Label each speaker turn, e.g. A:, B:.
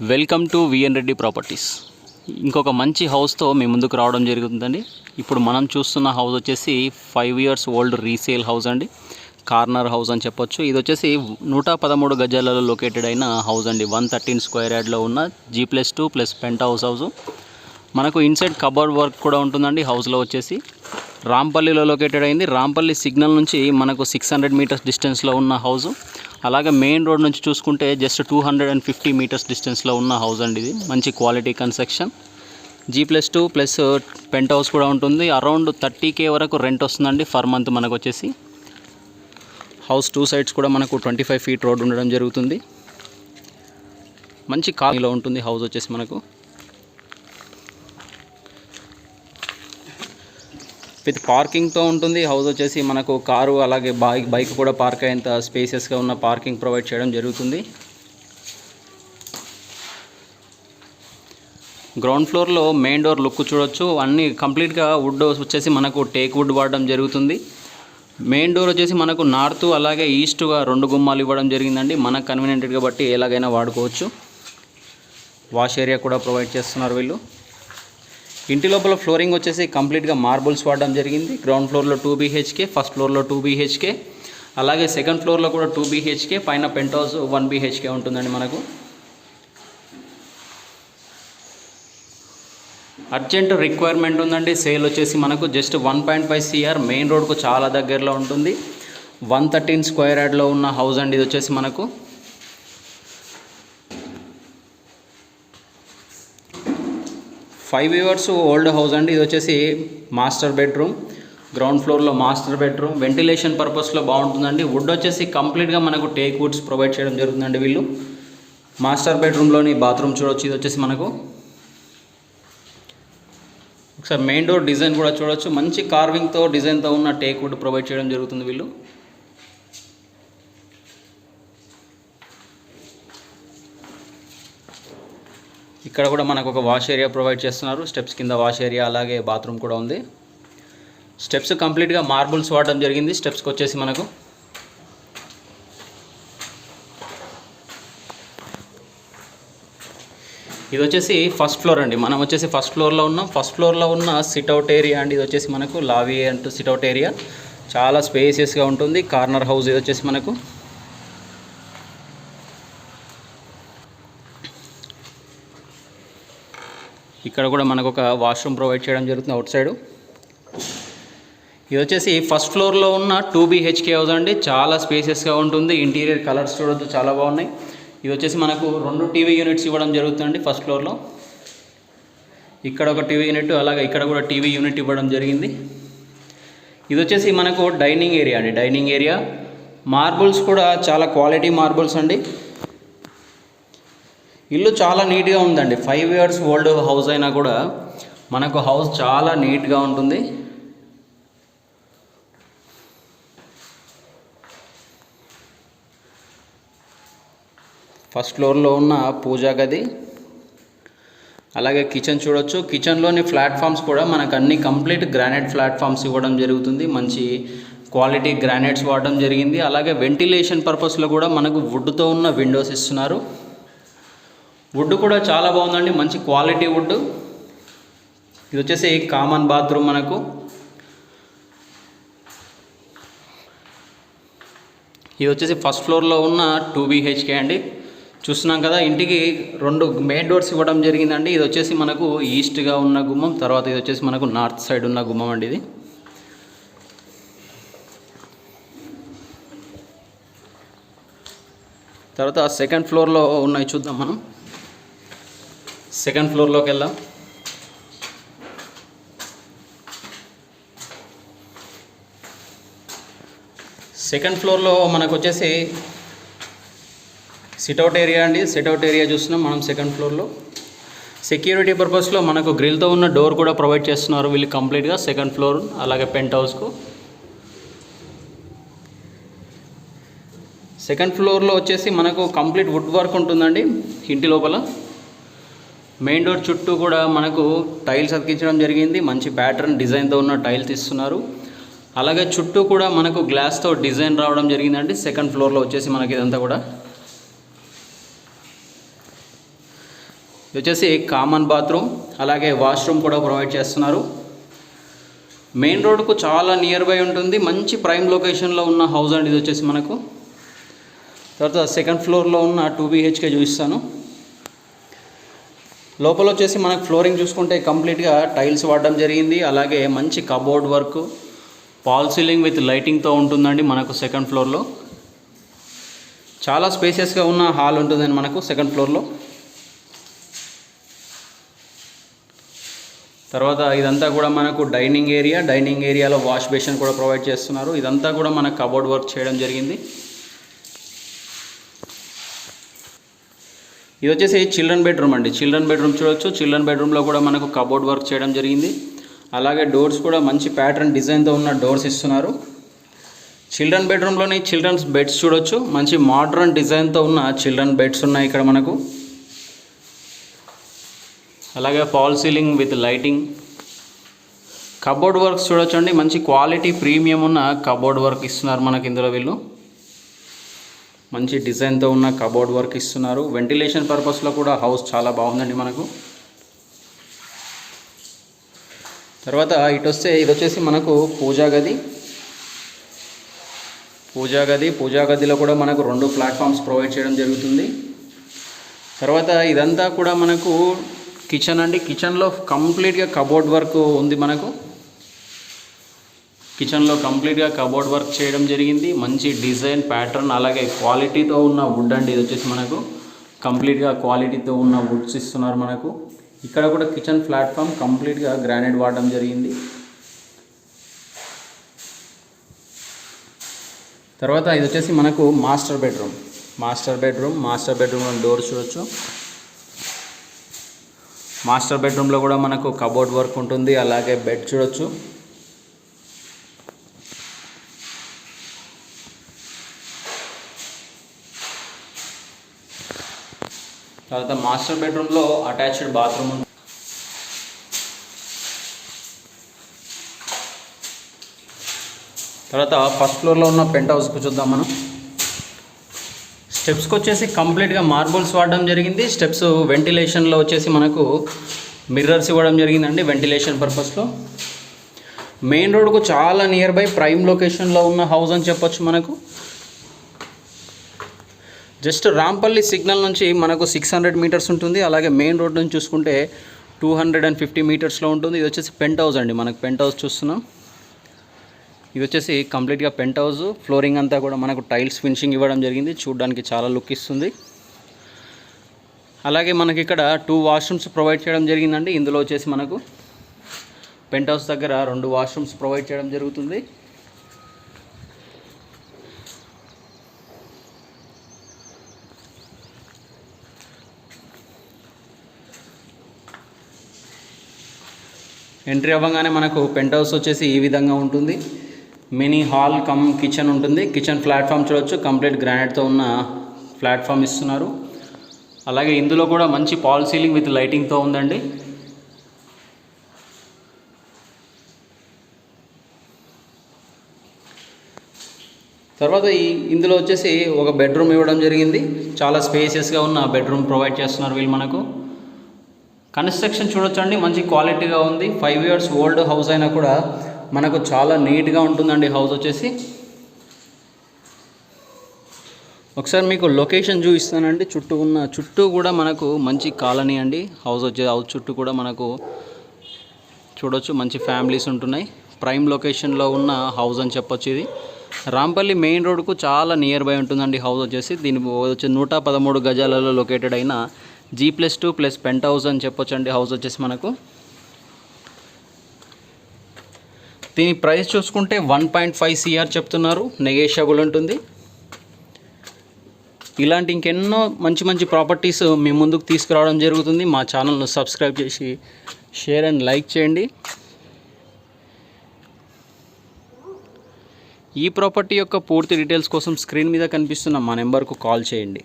A: Welcome to V N Reddy properties ఇంకొక మంచి హౌస్తో మీ ముందుకు రావడం జరుగుతుందండి. ఇప్పుడు మనం చూస్తున్న హౌస్ వచ్చేసి five years old resale house అండి. కార్నర్ హౌస్ అని చెప్పొచ్చు. ఇది వచ్చేసి నూట పదమూడు గజాలలో లొకేటెడ్ అయిన హౌస్ అండి. వన్ థర్టీన్ స్క్వేర్ యార్డ్లో ఉన్న G plus two plus penthouse house మనకు ఇన్సైడ్ కబోర్డ్ వర్క్ కూడా ఉంటుందండి హౌస్లో వచ్చేసి. రాంపల్లిలో లొకేటెడ్ అయింది. రాంపల్లి సిగ్నల్ నుంచి మనకు సిక్స్ హండ్రెడ్ మీటర్స్ డిస్టెన్స్లో ఉన్న హౌస్ అలాగే మెయిన్ రోడ్ నుంచి చూసుకుంటే just two hundred and fifty metres డిస్టెన్స్లో ఉన్న హౌస్ అండి ఇది. మంచి quality construction G plus two plus penthouse కూడా ఉంటుంది. అరౌండ్ థర్టీ కే వరకు రెంట్ వస్తుందండి ఫర్ మంత్ మనకు వచ్చేసి హౌస్ టూ సైడ్స్ కూడా మనకు ట్వంటీ ఫైవ్ ఫీట్ రోడ్ ఉండడం జరుగుతుంది. మంచి కాలనీలో ఉంటుంది హౌస్ వచ్చేసి మనకు. విత్ పార్కింగ్తో ఉంటుంది. హౌస్ వచ్చేసి మనకు కారు అలాగే బైక్ బైక్ కూడా పార్క్ అయ్యేంత స్పేసెస్గా ఉన్న పార్కింగ్ ప్రొవైడ్ చేయడం జరుగుతుంది. గ్రౌండ్ ఫ్లోర్లో మెయిన్ డోర్ లుక్ చూడొచ్చు. అన్నీ కంప్లీట్గా వుడ్ వచ్చేసి మనకు టేక్ వుడ్ వాడడం జరుగుతుంది. మెయిన్ డోర్ వచ్చేసి మనకు నార్త్ అలాగే ఈస్ట్గా రెండు గుమ్మాలు ఇవ్వడం జరిగిందండి. మనకు కన్వీనియంట్గా బట్టి ఎలాగైనా వాడుకోవచ్చు. వాష్ ఏరియా కూడా ప్రొవైడ్ చేస్తున్నారు వీళ్ళు. ఇంటి లోపల ఫ్లోరింగ్ వచ్చేసి కంప్లీట్గా మార్బుల్స్ వాడడం జరిగింది. గ్రౌండ్ ఫ్లోర్లో టూ బీహెచ్కే ఫస్ట్ ఫ్లోర్లో టూ బీహెచ్కే అలాగే సెకండ్ ఫ్లోర్లో కూడా టూ బీహెచ్కే పైన పెంట్ హౌస్ వన్ బీహెచ్కే ఉంటుందండి మనకు. అర్జెంట్ రిక్వైర్మెంట్ ఉందండి. సేల్ వచ్చేసి మనకు just one point five CR. Main రోడ్కు చాలా దగ్గరలో ఉంటుంది. వన్ థర్టీన్ స్క్వేర్ యార్డ్లో ఉన్న హౌస్ అండి ఇది వచ్చేసి మనకు. ఫైవ్ ఇయర్స్ ఓల్డ్ హౌస్ అండి. ఇది వచ్చేసి మాస్టర్ బెడ్రూమ్ గ్రౌండ్ ఫ్లోర్లో మాస్టర్ బెడ్రూమ్ వెంటిలేషన్ పర్పస్లో బాగుంటుందండి. వుడ్ వచ్చేసి కంప్లీట్గా మనకు టేక్ వుడ్స్ ప్రొవైడ్ చేయడం జరుగుతుందండి వీళ్ళు. మాస్టర్ బెడ్రూమ్లోని బాత్రూమ్ చూడొచ్చు. ఇది వచ్చేసి మనకు ఒకసారి మెయిన్ డోర్ డిజైన్ కూడా చూడొచ్చు. మంచి కార్వింగ్తో డిజైన్తో ఉన్న టేక్ వుడ్ ప్రొవైడ్ చేయడం జరుగుతుంది వీళ్ళు. ఇక్కడ కూడా మనకు ఒక వాష్ ఏరియా ప్రొవైడ్ చేస్తున్నారు. స్టెప్స్ కింద వాష్ ఏరియా అలాగే బాత్రూమ్ కూడా ఉంది. స్టెప్స్ కంప్లీట్గా మార్బుల్స్ వాడడం జరిగింది. స్టెప్స్కి వచ్చేసి మనకు ఇది వచ్చేసి ఫస్ట్ ఫ్లోర్ అండి. మనం వచ్చేసి ఫస్ట్ ఫ్లోర్లో ఉన్నాం. ఫస్ట్ ఫ్లోర్లో ఉన్న సిట్అవుట్ ఏరియా అండి ఇది వచ్చేసి మనకు లావీ అంటూ సిట్అవుట్ ఏరియా చాలా స్పేసియస్గా ఉంటుంది. కార్నర్ హౌస్ ఇది వచ్చేసి మనకు ఇక్కడ కూడా మనకు ఒక వాష్రూమ్ ప్రొవైడ్ చేయడం జరుగుతుంది అవుట్ సైడ్. ఇది వచ్చేసి ఫస్ట్ ఫ్లోర్లో ఉన్న టూ బీహెచ్కే హౌస్ అండి. చాలా స్పేసెస్గా ఉంటుంది. ఇంటీరియర్ కలర్స్ చూడొచ్చు చాలా బాగున్నాయి. ఇది వచ్చేసి మనకు రెండు టీవీ యూనిట్స్ ఇవ్వడం జరుగుతుందండి ఫస్ట్ ఫ్లోర్లో ఇక్కడ ఒక టీవీ యూనిట్ అలాగే ఇక్కడ కూడా టీవీ యూనిట్ ఇవ్వడం జరిగింది. ఇది వచ్చేసి మనకు డైనింగ్ ఏరియా అండి. డైనింగ్ ఏరియా మార్బుల్స్ కూడా చాలా క్వాలిటీ మార్బుల్స్ అండి. ఇల్లు చాలా నీట్గా ఉందండి. ఫైవ్ ఇయర్స్ ఓల్డ్ హౌస్ అయినా కూడా మనకు హౌస్ చాలా నీట్గా ఉంటుంది. ఫస్ట్ ఫ్లోర్లో ఉన్న పూజా గది. అలాగే కిచెన్ చూడొచ్చు. కిచెన్లోని ప్లాట్ఫామ్స్ కూడా మనకు అన్ని కంప్లీట్ గ్రానైట్ ప్లాట్ఫామ్స్ ఇవ్వడం జరుగుతుంది. మంచి క్వాలిటీ గ్రానైట్స్ వాడడం జరిగింది. అలాగే వెంటిలేషన్ పర్పస్లో కూడా మనకు వుడ్తో ఉన్న విండోస్ ఇస్తున్నారు. వుడ్ కూడా చాలా బాగుందండి. మంచి క్వాలిటీ వుడ్ ఇది వచ్చేసి కామన్ బాత్రూమ్ మనకు. ఇది వచ్చేసి ఫస్ట్ ఫ్లోర్లో ఉన్న టూ బీహెచ్కే అండి. చూస్తున్నాం కదా ఇంటికి రెండు మెయిన్ డోర్స్ ఇవ్వడం జరిగిందండి. ఇది వచ్చేసి మనకు ఈస్ట్గా ఉన్న గుమ్మం తర్వాత ఇది వచ్చేసి మనకు నార్త్ సైడ్ ఉన్న గుమ్మం అండి ఇది. తర్వాత సెకండ్ ఫ్లోర్లో ఉన్నాయి చూద్దాం మనం. సెకండ్ ఫ్లోర్లోకి వెళ్దాం. సెకండ్ ఫ్లోర్లో మనకు వచ్చేసి సిట్అవుట్ ఏరియా అండి. సిట్అవుట్ ఏరియా చూస్తున్నాం మనం సెకండ్ ఫ్లోర్లో. సెక్యూరిటీ పర్పస్లో మనకు గ్రిల్తో ఉన్న డోర్ కూడా ప్రొవైడ్ చేస్తున్నారు. వీళ్ళు కంప్లీట్గా సెకండ్ ఫ్లోర్ అలాగే పెంట్ హౌస్కు. సెకండ్ ఫ్లోర్లో వచ్చేసి మనకు కంప్లీట్ వుడ్ వర్క్ ఉంటుందండి. ఇంటి లోపల. మెయిన్ డోర్ చుట్టూ కూడా మనకు టైల్స్ అతికించడం జరిగింది. మంచి ప్యాటర్న్ డిజైన్తో ఉన్న టైల్స్ ఇస్తున్నారు. అలాగే చుట్టూ కూడా మనకు గ్లాస్తో డిజైన్ రావడం జరిగిందండి. సెకండ్ ఫ్లోర్లో వచ్చేసి మనకి ఇదంతా కూడా. వచ్చేసి కామన్ బాత్రూమ్ అలాగే వాష్రూమ్ కూడా ప్రొవైడ్ చేస్తున్నారు. మెయిన్ రోడ్కు చాలా నియర్ బై ఉంటుంది. మంచి ప్రైమ్ లొకేషన్లో ఉన్న హౌస్ అండి ఇది వచ్చేసి మనకు. తర్వాత సెకండ్ ఫ్లోర్లో ఉన్న టూ బీహెచ్కే చూపిస్తాను. లోపల వచ్చేసి మనకు ఫ్లోరింగ్ చూసుకుంటే కంప్లీట్గా టైల్స్ వాడడం జరిగింది. అలాగే మంచి cupboard work fall ceiling with లైటింగ్తో ఉంటుందండి మనకు సెకండ్ ఫ్లోర్లో. చాలా స్పేసియస్గా ఉన్న హాల్ ఉంటుందండి మనకు సెకండ్ ఫ్లోర్లో. తర్వాత ఇదంతా కూడా మనకు డైనింగ్ ఏరియా డైనింగ్ ఏరియాలో వాష్ బేసిన్ కూడా ప్రొవైడ్ చేస్తున్నారు. ఇదంతా కూడా మనకు కబోర్డ్ వర్క్ చేయడం జరిగింది. ఇది వచ్చేసి చిల్డ్రన్ బెడ్రూమ్ అండి. చిల్డ్రన్ బెడ్రూమ్ చూడొచ్చు. చిల్డ్రన్ బెడ్రూమ్లో కూడా మనకు కబోర్డ్ వర్క్ చేయడం జరిగింది. అలాగే డోర్స్ కూడా మంచి ప్యాటర్న్ డిజైన్తో ఉన్న డోర్స్ ఇస్తున్నారు. చిల్డ్రన్ బెడ్రూమ్లోని చిల్డ్రన్స్ బెడ్స్ చూడొచ్చు. మంచి మోడ్రన్ డిజైన్తో ఉన్న చిల్డ్రన్ బెడ్స్ ఉన్నాయి ఇక్కడ మనకు. అలాగే fall ceiling with lighting. Cupboard works చూడొచ్చండి. మంచి క్వాలిటీ ప్రీమియం ఉన్న కబోర్డ్ వర్క్ ఇస్తున్నారు మనకి ఇందులో వీళ్ళు. మంచి డిజైన్తో ఉన్న కబోర్డ్ వర్క్ ఇస్తున్నారు. వెంటిలేషన్ పర్పస్లో కూడా హౌస్ చాలా బాగుందండి మనకు. తర్వాత ఇటు వస్తే ఇది వచ్చేసి మనకు పూజా గది. పూజా గది పూజా గదిలో కూడా మనకు రెండు ప్లాట్ఫామ్స్ ప్రొవైడ్ చేయడం జరుగుతుంది. తర్వాత ఇదంతా కూడా మనకు కిచెన్ అండి. కిచెన్లో కంప్లీట్గా కబోర్డ్ వర్క్ ఉంది మనకు. కిచెన్లో కంప్లీట్గా కబోర్డ్ వర్క్ చేయడం జరిగింది. మంచి డిజైన్ ప్యాటర్న్ అలాగే క్వాలిటీతో ఉన్న వుడ్ అండి ఇది వచ్చేసి మనకు. కంప్లీట్గా క్వాలిటీతో ఉన్న వుడ్స్ ఇస్తున్నారు మనకు. ఇక్కడ కూడా కిచెన్ ప్లాట్ఫామ్ కంప్లీట్గా గ్రానైట్ వాడడం జరిగింది. తర్వాత ఇది వచ్చేసి మనకు master bedroom. Master bedroom master బెడ్రూమ్లో డోర్ చూడొచ్చు. మాస్టర్ బెడ్రూమ్లో కూడా మనకు కబోర్డ్ వర్క్ ఉంటుంది అలాగే బెడ్ చూడొచ్చు. తర్వాత మాస్టర్ బెడ్రూమ్లో అటాచ్డ్ బాత్రూమ్ ఉంది. తర్వాత ఫస్ట్ ఫ్లోర్లో ఉన్న పెంట్ హౌస్కి చూద్దాం మనం. స్టెప్స్కి వచ్చేసి కంప్లీట్గా మార్బుల్స్ వాడడం జరిగింది. స్టెప్స్ వెంటిలేషన్లో వచ్చేసి మనకు మిర్రర్స్ ఇవ్వడం జరిగిందండి వెంటిలేషన్ పర్పస్లో. మెయిన్ రోడ్కు చాలా నియర్ బై ప్రైమ్ లొకేషన్లో ఉన్న హౌస్ అని చెప్పొచ్చు మనకు. జస్ట్ రాంపల్లి సిగ్నల్ నుంచి మనకు సిక్స్ హండ్రెడ్ మీటర్స్ ఉంటుంది అలాగే మెయిన్ రోడ్ నుంచి చూసుకుంటే టూ హండ్రెడ్ అండ్ ఫిఫ్టీ మీటర్స్లో ఉంటుంది. ఇది వచ్చేసి పెంట్ హౌస్ అండి మనకు పెంట్ హౌస్ చూస్తున్నాం. ఇది వచ్చేసి కంప్లీట్గా పెంట్ హౌస్ ఫ్లోరింగ్ అంతా కూడా మనకు టైల్స్ ఫినిషింగ్ ఇవ్వడం జరిగింది. చూడడానికి చాలా లుక్ ఇస్తుంది. అలాగే మనకి ఇక్కడ టూ వాష్రూమ్స్ ప్రొవైడ్ చేయడం జరిగిందండి. ఇందులో వచ్చేసి మనకు పెంట్ హౌస్ దగ్గర రెండు వాష్రూమ్స్ ప్రొవైడ్ చేయడం జరుగుతుంది. ఎంట్రీ అవ్వగానే మనకు పెంట్ హౌస్ వచ్చేసి ఈ విధంగా ఉంటుంది. మినీ హాల్ కమ్ కిచెన్ ఉంటుంది. కిచెన్ ప్లాట్ఫామ్ చూడొచ్చు. కంప్లీట్ గ్రానైట్తో ఉన్న ప్లాట్ఫామ్ ఇస్తున్నారు. అలాగే ఇందులో కూడా మంచి పాల్ సీలింగ్ విత్ లైటింగ్తో ఉందండి. తర్వాత ఈ ఇందులో వచ్చేసి ఒక బెడ్రూమ్ ఇవ్వడం జరిగింది. చాలా స్పేసియస్గా ఉన్న బెడ్రూమ్ ప్రొవైడ్ చేస్తున్నారు వీళ్ళు మనకు. కన్స్ట్రక్షన్ చూడొచ్చండి మంచి క్వాలిటీగా ఉంది. ఫైవ్ ఇయర్స్ ఓల్డ్ హౌస్ అయినా కూడా మనకు చాలా నీట్గా ఉంటుందండి హౌస్ వచ్చేసి. ఒకసారి మీకు లొకేషన్ చూపిస్తానండి. చుట్టూ ఉన్న చుట్టూ కూడా మనకు మంచి కాలనీ అండి. హౌస్ వచ్చే హౌస్ చుట్టూ కూడా మనకు చూడొచ్చు మంచి ఫ్యామిలీస్ ఉంటున్నాయి. ప్రైమ్ లొకేషన్లో ఉన్న హౌస్ అని చెప్పొచ్చు ఇది. రాంపల్లి మెయిన్ రోడ్కు చాలా నియర్ బై ఉంటుందండి హౌస్ వచ్చేసి. దీని వచ్చి నూట పదమూడు గజాలలో లొకేటెడ్ అయిన G plus two plus penthouse అని చెప్పొచ్చండి. హౌస్ వచ్చేసి మనకు. దీని ప్రైస్ చూసుకుంటే వన్ పాయింట్ ఫైవ్ సిఆర్ చెప్తున్నారు. నెగేషియబుల్ ఉంటుంది. ఇలాంటి ఇంకెన్నో మంచి మంచి ప్రాపర్టీస్ మీ ముందుకు తీసుకురావడం జరుగుతుంది. మా ఛానల్ను సబ్స్క్రైబ్ చేసి షేర్ అండ్ లైక్ చేయండి. ఈ ప్రాపర్టీ యొక్క పూర్తి డీటెయిల్స్ కోసం స్క్రీన్ మీద కనిపిస్తున్న మా నెంబర్కు కాల్ చేయండి.